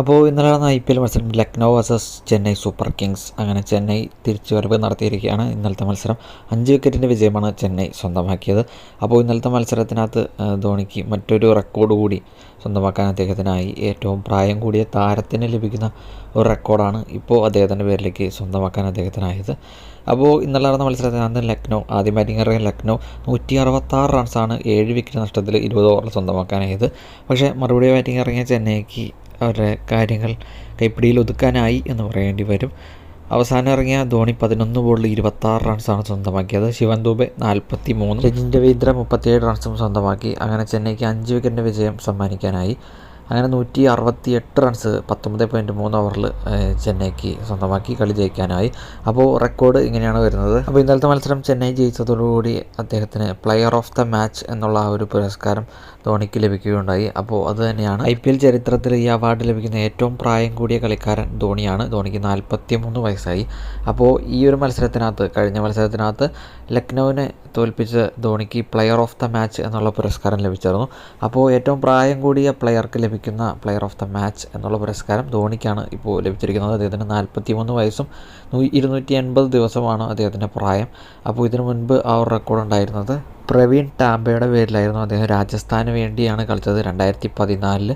അപ്പോൾ ഇന്നലെ നടന്ന ഐ പി എൽ മത്സരം Lucknow versus Chennai Super Kings. അങ്ങനെ ചെന്നൈ തിരിച്ചുവരവ് നടത്തിയിരിക്കുകയാണ് ഇന്നലത്തെ മത്സരം. അഞ്ച് വിക്കറ്റിന്റെ വിജയമാണ് ചെന്നൈ സ്വന്തമാക്കിയത്. അപ്പോൾ ഇന്നലത്തെ മത്സരത്തിനകത്ത് ധോണിക്ക് മറ്റൊരു റെക്കോർഡ് കൂടി സ്വന്തമാക്കാൻ അദ്ദേഹത്തിനായി ഏറ്റവും പ്രായം കൂടിയ താരത്തിന് ലഭിക്കുന്ന ഒരു റെക്കോർഡാണ് ഇപ്പോൾ അദ്ദേഹത്തിന്റെ പേരിലേക്ക് സ്വന്തമാക്കാൻ അദ്ദേഹത്തിനായത്. അപ്പോൾ ഇന്നലെ നടന്ന മത്സരത്തിനകത്ത് ലക്നൗ ആദ്യം ബാറ്റിംഗ് ഇറങ്ങിയ ലക്നൗ നൂറ്റി അറുപത്താറ് റൺസാണ് ഏഴ് വിക്കറ്റ് നഷ്ടത്തിൽ ഇരുപത് ഓവറിൽ സ്വന്തമാക്കാനായത്. പക്ഷേ മറുപടി ബാറ്റിംഗ് ഇറങ്ങിയ ചെന്നൈക്ക് അവരുടെ കാര്യങ്ങൾ കൈപ്പിടിയിൽ ഒതുക്കാനായി എന്ന് പറയേണ്ടി വരും. അവസാനം ഇറങ്ങിയ ധോണി പതിനൊന്ന് ബോളിൽ ഇരുപത്താറ് റൺസാണ് സ്വന്തമാക്കിയത്. ശിവൻ ദുബെ നാൽപ്പത്തി മൂന്ന് രജിൻ രവീന്ദ്ര മുപ്പത്തിയേഴ് റൺസും സ്വന്തമാക്കി. അങ്ങനെ ചെന്നൈക്ക് അഞ്ച് വിക്കറ്റിന്റെ വിജയം സമ്മാനിക്കാനായി. അങ്ങനെ നൂറ്റി അറുപത്തി എട്ട് റൺസ് പത്തൊമ്പത് പോയിന്റ് മൂന്ന് ഓവറിൽ ചെന്നൈക്ക് സ്വന്തമാക്കി കളി ജയിക്കാനായി. അപ്പോൾ റെക്കോർഡ് ഇങ്ങനെയാണ് വരുന്നത്. അപ്പോൾ ഇന്നലത്തെ മത്സരം ചെന്നൈ ജയിച്ചതോടുകൂടി അദ്ദേഹത്തിന് പ്ലെയർ ഓഫ് ദ മാച്ച് എന്നുള്ള ആ ഒരു പുരസ്കാരം ധോണിക്ക് ലഭിക്കുകയുണ്ടായി. അപ്പോൾ അത് തന്നെയാണ്. ഐ പി എൽ ചരിത്രത്തിൽ ഈ അവാർഡ് ലഭിക്കുന്ന ഏറ്റവും പ്രായം കൂടിയ കളിക്കാരൻ ധോണിയാണ്. ധോണിക്ക് നാൽപ്പത്തി മൂന്ന് വയസ്സായി. അപ്പോൾ ഈ ഒരു മത്സരത്തിനകത്ത് കഴിഞ്ഞ മത്സരത്തിനകത്ത് ലക്നൌവിനെ തോൽപ്പിച്ച് ധോണിക്ക് പ്ലെയർ ഓഫ് ദ മാച്ച് എന്നുള്ള പുരസ്കാരം ലഭിച്ചിരുന്നു. അപ്പോൾ ഏറ്റവും പ്രായം കൂടിയ പ്ലെയർക്ക് ലഭിക്കുന്ന പ്ലെയർ ഓഫ് ദ മാച്ച് എന്നുള്ള പുരസ്കാരം ധോണിക്കാണ് ഇപ്പോൾ ലഭിച്ചിരിക്കുന്നത്. അദ്ദേഹത്തിന് നാൽപ്പത്തി മൂന്ന് വയസ്സും ഇരുന്നൂറ്റി എൺപത് ദിവസമാണ് അദ്ദേഹത്തിന്റെ പ്രായം. അപ്പോൾ ഇതിനു മുൻപ് ആ ഒരു റെക്കോർഡ് ഉണ്ടായിരുന്നത് പ്രവീൺ ടാംബയുടെ പേരിലായിരുന്നു. അദ്ദേഹം രാജസ്ഥാന് വേണ്ടിയാണ് കളിച്ചത് രണ്ടായിരത്തി പതിനാലിൽ.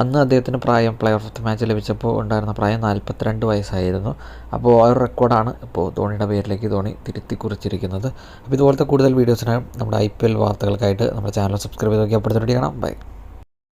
അന്ന് അദ്ദേഹത്തിന് പ്രായം പ്ലെയർ ഓഫ് ദ മാച്ച് ലഭിച്ചപ്പോൾ ഉണ്ടായിരുന്ന പ്രായം നാൽപ്പത്തിരണ്ട് വയസ്സായിരുന്നു. അപ്പോൾ ആ ഒരു റെക്കോർഡാണ് ഇപ്പോൾ ധോണിയുടെ പേരിലേക്ക് ധോണി തിരുത്തി കുറിച്ചിരിക്കുന്നത് അപ്പോൾ ഇതുപോലത്തെ കൂടുതൽ വീഡിയോസിനായി നമ്മുടെ ഐ പി എൽ വാർത്തകൾക്കായിട്ട് നമ്മുടെ ചാനൽ സബ്സ്ക്രൈബ് ചെയ്ത് നോക്കിയപ്പെടുത്തിട്ട് കാണാം. ബൈ